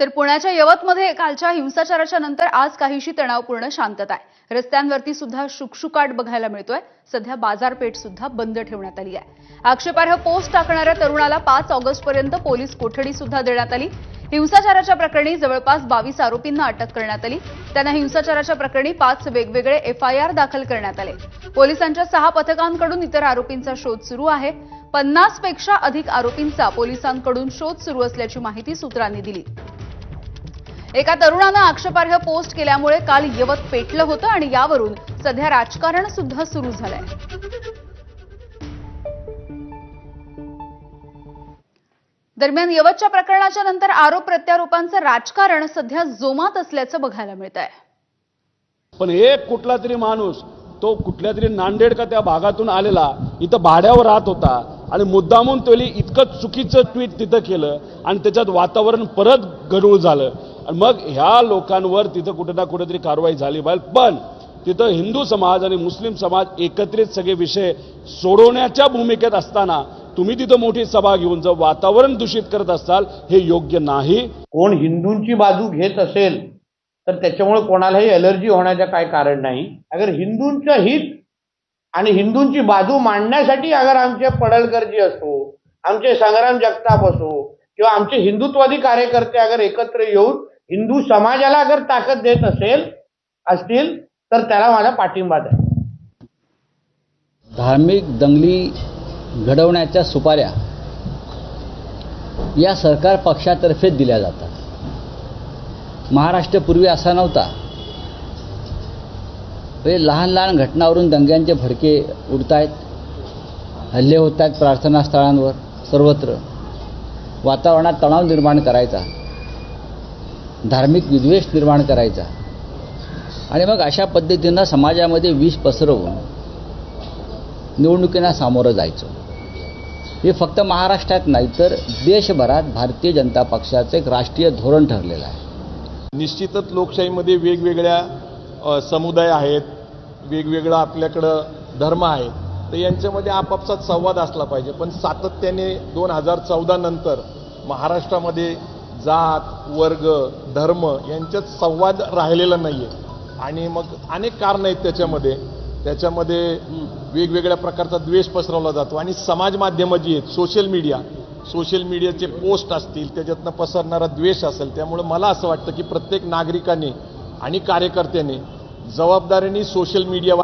तर पुण्याच्या यवतमध्ये कालच्या हिंसाचाराच्या नंतर आज काहीशी तणावपूर्ण शांतता आहे. रस्त्यांवरती सुद्धा शुकशुकाट बघायला मिळतोय. सध्या बाजारपेठ सुद्धा बंद ठेवण्यात आली आहे. आक्षेपार्ह पोस्ट टाकणाऱ्या तरुणाला पाच ऑगस्ट पर्यंत पोलीस कोठडी सुद्धा देण्यात आली. हिंसाचाराच्या प्रकरणी जवळपास बावीस आरोपींना अटक करण्यात आली. त्यांना हिंसाचाराच्या प्रकरणी पाच वेगवेगळे एफआयआर दाखल करण्यात आले. पोलिसांच्या सहा पथकांकडून इतर आरोपींचा शोध सुरू आहे. पन्नासपेक्षा अधिक आरोपींचा पोलिसांकडून शोध सुरू असल्याची माहिती सूत्रांनी दिली. एका तरुणानं आक्षेपार्ह पोस्ट केल्यामुळे काल यवत पेटलं होतं आणि यावरून सध्या राजकारण सुद्धा सुरू झालंय. दरम्यान यवतच्या प्रकरणाच्या नंतर आरोप प्रत्यारोपांचं राजकारण सध्या जोमात असल्याचं बघायला मिळत आहे पण एक कुठला तरी माणूस तो कुठल्या तरी नांदेड का त्या भागातून आलेला इथं भाड्यावर राहत होता आणि मुद्दामून त्याने इतकं चुकीचं ट्विट तिथं केलं आणि त्याच्यात वातावरण परत गडूळ झालं. आणि मग ह्या लोकांवर तिथं कुठं ना कुठेतरी कारवाई झाली पाहिजे. पण तिथं हिंदू समाज आणि मुस्लिम समाज एकत्रित सगळे विषय सोडवण्याच्या भूमिकेत असताना तुम्ही तिथं मोठी सभा घेऊन जर वातावरण दूषित करत असाल हे योग्य नाही. कोण हिंदूंची बाजू घेत असेल तर त्याच्यामुळे कोणालाही एलर्जी होण्याचं काय कारण नाही. अगर हिंदूंचं हित आणि हिंदूंची बाजू मांडण्यासाठी अगर आमचे पडलकरजी असो आमचे संग्राम जगताप असो किंवा आमचे हिंदुत्वादी कार्यकर्ते अगर एकत्र येऊन हिंदू समाजाला अगर ताकद देत असेल असतील तर त्याला माझा पाठिंबा द्या. धार्मिक दंगली घडवण्याच्या सुपाऱ्या या सरकार पक्षातर्फे दिल्या जातात. महाराष्ट्र पूर्वी असा नव्हता. हे लहान लहान घटनावरून दंग्यांचे भडके उडत आहेत हल्ले होत आहेत प्रार्थनास्थळांवर सर्वत्र. वातावरणात तणाव निर्माण करायचा. धार्मिक विद्वेष निर्माण करायचा. आणि मग अशा पद्धतीनं समाजामध्ये विष पसरवून निवडणुकींना सामोरं जायचं. हे फक्त महाराष्ट्रात नाही तर देशभरात भारतीय जनता पक्षाचं एक राष्ट्रीय धोरण ठरलेलं आहे. निश्चितच लोकशाहीमध्ये वेगवेगळ्या समुदाय आहेत वेगवेगळं आपल्याकडं धर्म आहेत तर यांच्यामध्ये आपापसात संवाद असला पाहिजे. पण सातत्याने दोन हजार चौदा नंतर महाराष्ट्रामध्ये जात वर्ग धर्म यांच्यात संवाद राहिलेला नाही आहे आणि मग अनेक कारणं आहेत त्याच्यामध्ये. त्याच्यामध्ये वेगवेगळ्या प्रकारचा द्वेष पसरवला जातो. आणि समाज माध्यमं जी आहेत सोशल मीडिया सोशल मीडियाचे पोस्ट असतील त्याच्यातनं पसरणारा द्वेष असेल त्यामुळे मला असं वाटतं की प्रत्येक नागरिकाने आणि कार्यकर्त्याने जबाबदारीने सोशल मीडिया